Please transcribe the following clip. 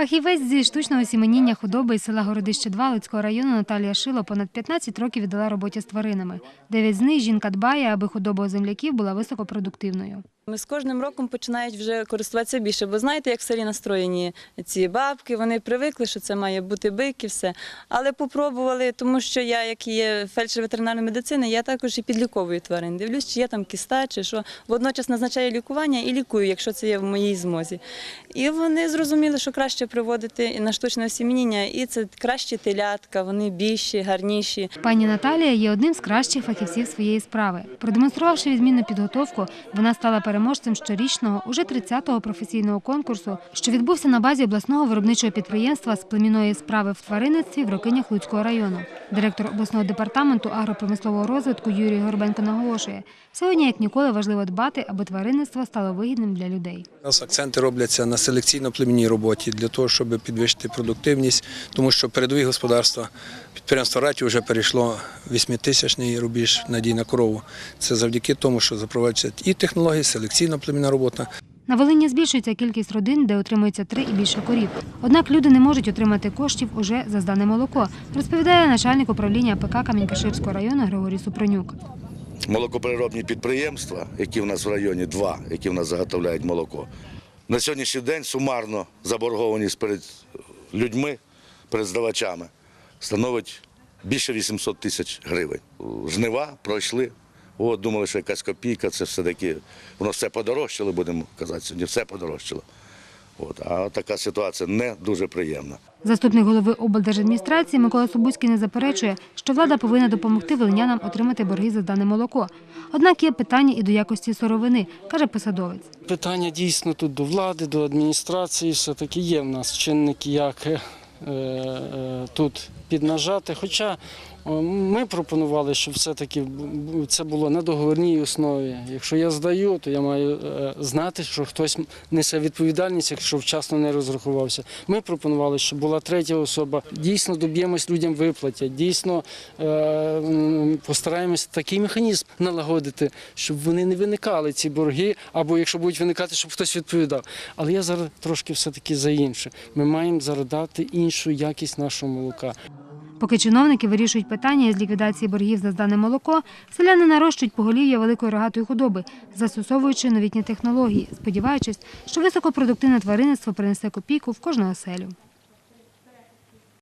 Фахівець зі штучного сіменіння худоби із села Городище 2 Луцького району Наталія Шило понад 15 років віддала роботі з тваринами. Дев'ять з них жінка дбає, аби худоба у земляків була високопродуктивною. Ми з кожним роком починають вже користуватися більше, бо знаєте, як в селі настроєні ці бабки, вони привикли, що це має бути бик і все. Але попробували, тому що я, як є фельдшер ветеринарної медицини, я також і підліковую тварин. Дивлюсь, чи є там кіста, чи що. Водночас назначаю лікування і лікую, якщо це є в моїй змозі. І вони зрозуміли, що краще приводити на штучне осіміння, і це кращі телятка, вони більші, гарніші. Пані Наталія є одним з кращих фахівців своєї справи. Продемонструвавши відмінну підготовку, вона стала переможцем щорічного, уже 30-го професійного конкурсу, що відбувся на базі обласного виробничого підприємства з племінної справи в тваринництві в Рокинях Луцького району. Директор обласного департаменту агропромислового розвитку Юрій Горбенко наголошує, сьогодні як ніколи важливо дбати, аби тваринництво стало вигідним для людей. У нас акценти робляться на селекційно-племінній роботі для того, щоб підвищити продуктивність, тому що передові господарства, підприємство Раті вже перейшло 8-тисячний рубіж надій на корову. Це завдяки тому, що запроваджуються і технології, селекційно-племінна робота. На Волині збільшується кількість родин, де отримується три і більше корів. Однак люди не можуть отримати коштів уже за здане молоко, розповідає начальник управління АПК Камінькаширського району Григорій Супронюк. молокопереробні підприємства, які в нас в районі, два, які в нас заготовляють молоко. На сьогоднішній день сумарно заборгованість перед людьми, перед здавачами становить більше 800 тисяч гривень. Жнива пройшли. От, думали, що якась копійка, це все-таки воно все подорожчало, будемо казати, сьогодні все подорожчало. От, а така ситуація не дуже приємна. Заступник голови облдержадміністрації Микола Собуський не заперечує, що влада повинна допомогти волинянам отримати борги за здане молоко. Однак є питання і до якості сировини, каже посадовець. Питання дійсно тут до влади, до адміністрації, все-таки є в нас чинники, як е, е, тут піднажати. Хоча ми пропонували, щоб все-таки це було на договірній основі. Якщо я здаю, то я маю е, знати, що хтось несе відповідальність, якщо вчасно не розрахувався. Ми пропонували, щоб була третя особа. Дійсно доб'ємось людям виплатять, дійсно е, постараємось такий механізм налагодити, щоб вони не виникали ці борги, або якщо будуть виникати, щоб хтось відповідав. Але я зараз трошки все-таки за інше. Ми маємо зараз дати іншу якість нашого молока. Поки чиновники вирішують питання із ліквідації боргів за здане молоко, селяни нарощують поголів'я великої рогатої худоби, застосовуючи новітні технології, сподіваючись, що високопродуктивне тваринництво принесе копійку в кожну оселю.